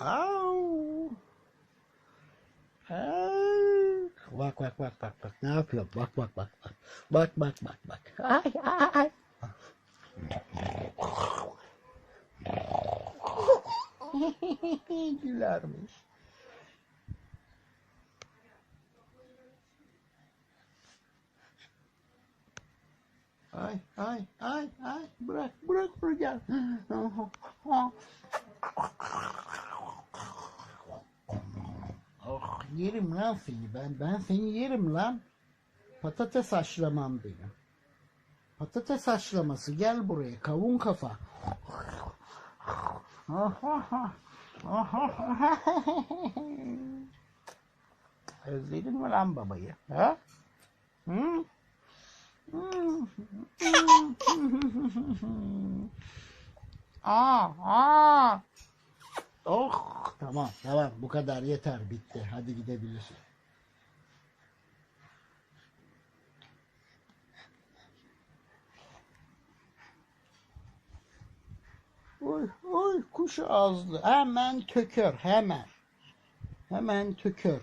Au. Au. Bak bak bak bak bak ne yapıyor? Bak bak bak bak. Bak bak bak bak. Ay ay. Gülermiş. Ay ay ay ay bırak bırak bırak gel. Oh yerim lan seni ben ben seni yerim lan. Patates haşlamam benim. Patates haşlaması gel buraya kavun kafa. Özledin mi lan babayı? Ha? Hı? Aa, aa. Oh, tamam, tamam. Bu kadar yeter, bitti. Hadi gidebilirsin. Oy, oy, kuş ağızlı. Hemen tökör, hemen. Hemen tökör.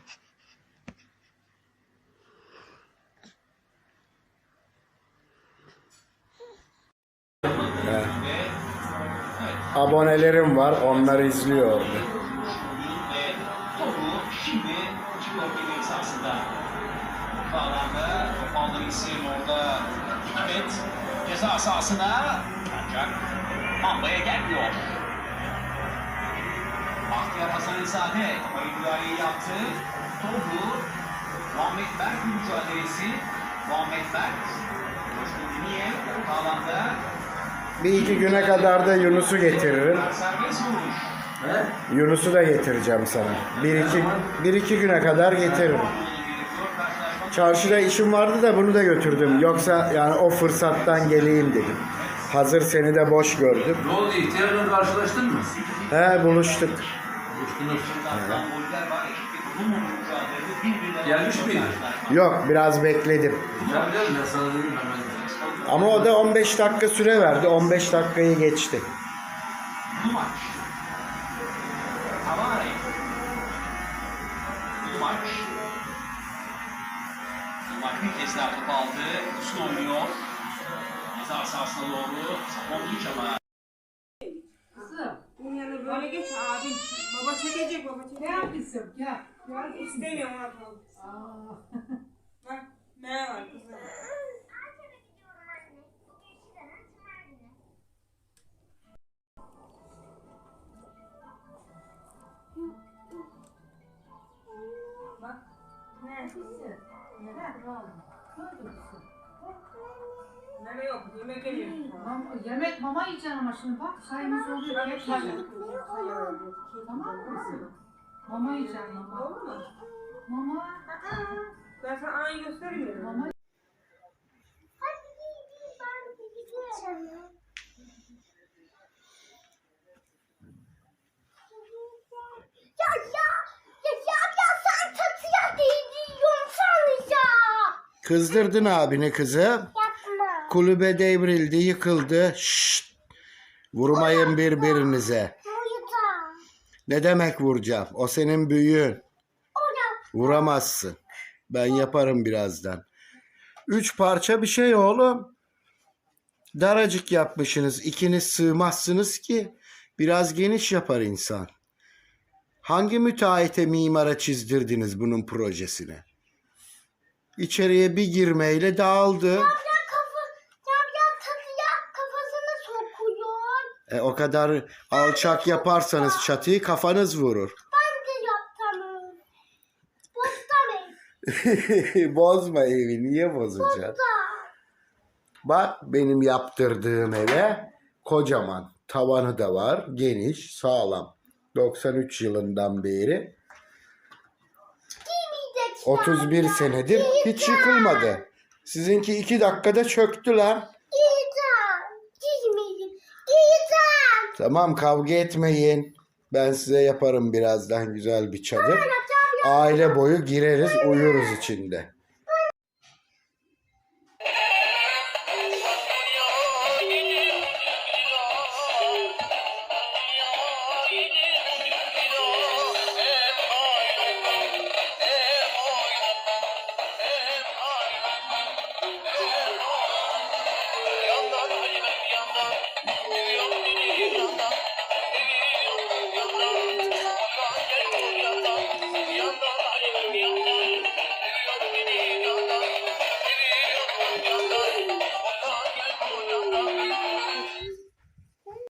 Abonelerim var, onlar izliyor orada. Topu şimdi Çikopi'nin sahasında. Bağlamda top aldığı isim orada Hikmet ceza sahasına ancak Mamba'ya gelmiyor. Bahtiyar Hasan İzade kafayı müdahaleyi yaptı. Topu Muhammed Berk mücadelesi. Muhammed Berk Coşkun Diniye bağlamda Bir iki güne kadar da Yunus'u getiririm. Yunus'u da getireceğim sana. Bir iki, bir iki güne kadar getiririm. Çarşıda işim vardı da bunu da götürdüm. Yoksa yani o fırsattan geleyim dedim. Hazır seni de boş gördüm. Ne oldu? İhtiyarla karşılaştın mı? He buluştuk. Buluştunuz. Gelmiş Gelmiş miydi? Yok biraz bekledim. Sana dedim. Ama o da 15 dakika süre verdi. 15 dakikayı geçti. Bir kez daha aldı. Üstüne oynuyor. Ceza sahasına doğru. Samonluç ama. Kızım, bunun yanına böyle geç abin. Baba çekecek baba çekecek. Ne yapıyorsun? Gel. Gel. İstemiyorum abla. Aa. Bak ne var kızım. Bak. Ne? Nerede yok? Yemek geliyor. Mama, yemek mama yiyeceksin ama şimdi bak çayımız oluyor. Hep çay. Tamam mı? Mama yiyeceksin mama. Olur mu? Mama. Ben sana aynı göstermiyorum. Mama. Ya ya ya ya ya sen çatıya değdiriyorsun ya. Kızdırdın abini kızı. Yapma. Kulübe devrildi, yıkıldı. Şşt. Vurmayın birbirinize. Ne demek vuracağım? O senin büyüğün. Vuramazsın. Ben yaparım birazdan. Üç parça bir şey oğlum. Daracık yapmışsınız. İkiniz sığmazsınız ki. Biraz geniş yapar insan. Hangi müteahhite mimara çizdirdiniz bunun projesini? İçeriye bir girmeyle dağıldı. Ya kafa ya ya çatıya kafasını sokuyor. E, o kadar alçak yaparsanız çatıyı kafanız vurur. Ben de yaptım. Bostan Bozma evi. Niye bozacaksın? Bak benim yaptırdığım eve kocaman. Tavanı da var. Geniş, sağlam. 93 yılından beri. Giymeyecek 31 senedir hiç yıkılmadı. Sizinki 2 dakikada çöktü Tamam kavga etmeyin. Ben size yaparım birazdan güzel bir çadır. Aile boyu gireriz uyuruz içinde.